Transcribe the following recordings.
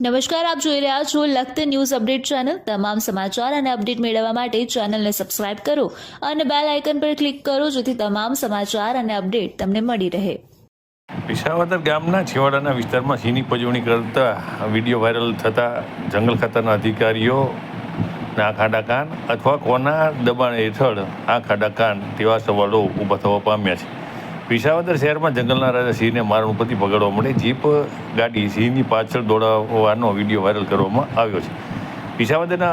નમસ્કાર, આપ જોઈ રહ્યા છો લખત ન્યૂઝ અપડેટ ચેનલ. તમામ સમાચાર અને અપડેટ મેળવવા માટે ચેનલને સબસ્ક્રાઇબ કરો અને બેલ આઇકન પર ક્લિક કરો જેથી તમામ સમાચાર અને અપડેટ તમને મળી રહે. વિસાવદર ગામના છેવાડાના વિસ્તારમાં સિંહની પજવણી કરતા વીડિયો વાયરલ થતા જંગલ ખાતાના અધિકારીઓ ના ખાડા કાન અથવા કોના દબાણ હેઠળ આ ખાડા કાન તેવા સવાલો ઊભા થવા પામ્યા છે. વિસાવદર શહેરમાં જંગલના રાજા સિંહને મારણ ઉપરથી પકડવા માટે જીપ, ગાડી, સિંહની પાછળ દોડાવવાનો વીડિયો વાયરલ કરવામાં આવ્યો છે. વિસાવદરના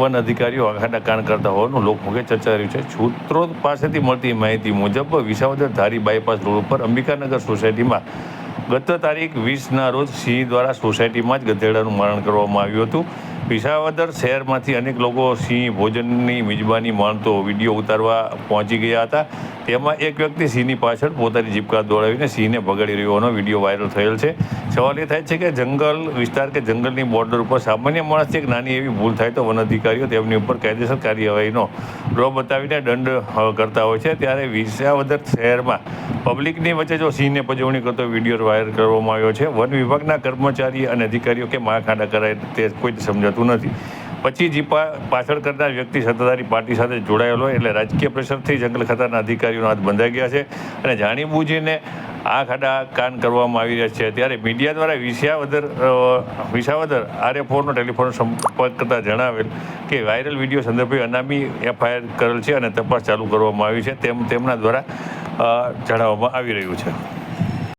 વન અધિકારીઓ આઘાના કાન કરતા હોવાનું લોકમુખે ચર્ચા રહ્યું છે. સૂત્રો પાસેથી મળતી માહિતી મુજબ, વિસાવદર ધારી બાયપાસ રોડ ઉપર અંબિકાનગર સોસાયટીમાં ગત તારીખ વીસના રોજ સિંહ દ્વારા સોસાયટીમાં જ ગધેડાનું મારણ કરવામાં આવ્યું હતું. વિસાવદર શહેરમાંથી અનેક લોકો સિંહ ભોજનની મિજબાની માણતો વીડિયો ઉતારવા પહોંચી ગયા હતા. તેમાં એક વ્યક્તિ સિંહની પાછળ પોતાની જીપકા દોડાવીને સિંહને ભગાડી રહ્યોનો વીડિયો વાયરલ થયેલ છે. સવાલ એ થાય છે કે જંગલ વિસ્તાર કે જંગલની બોર્ડર ઉપર સામાન્ય માણસથી એક નાની એવી ભૂલ થાય તો વન અધિકારીઓ તેમની ઉપર કાયદેસર કાર્યવાહીનો ડ્રો બતાવીને દંડ કરતા હોય છે. ત્યારે વિસાવદર શહેરમાં પબ્લિકની વચ્ચે જો સિંહને પજવણી કરતો વીડિયો વાયરલ કરવામાં આવ્યો છે. વન વિભાગના કર્મચારી અને અધિકારીઓ કે માળખાડા કરાય તે કોઈ જ સમજાતું નથી. પછી જીપા પાછળ કરનાર વ્યક્તિ સત્તાધારી પાર્ટી સાથે જોડાયેલો એટલે રાજકીય પ્રેશરથી જંગલ ખાતાના અધિકારીઓનો હાથ બંધાઈ ગયા છે અને જાણીબૂજીને આ ખાડા કાન કરવામાં આવી રહ્યા છે. ત્યારે મીડિયા દ્વારા વિસાવદર વિસાવદર આરએફઓનો ટેલિફોન સંપર્ક કરતાં જણાવેલ કે વાયરલ વીડિયો સંદર્ભે અનામી એફઆઈઆર કરેલ છે અને તપાસ ચાલુ કરવામાં આવી છે. તેમ તેમના દ્વારા જણાવવામાં આવી રહ્યું છે.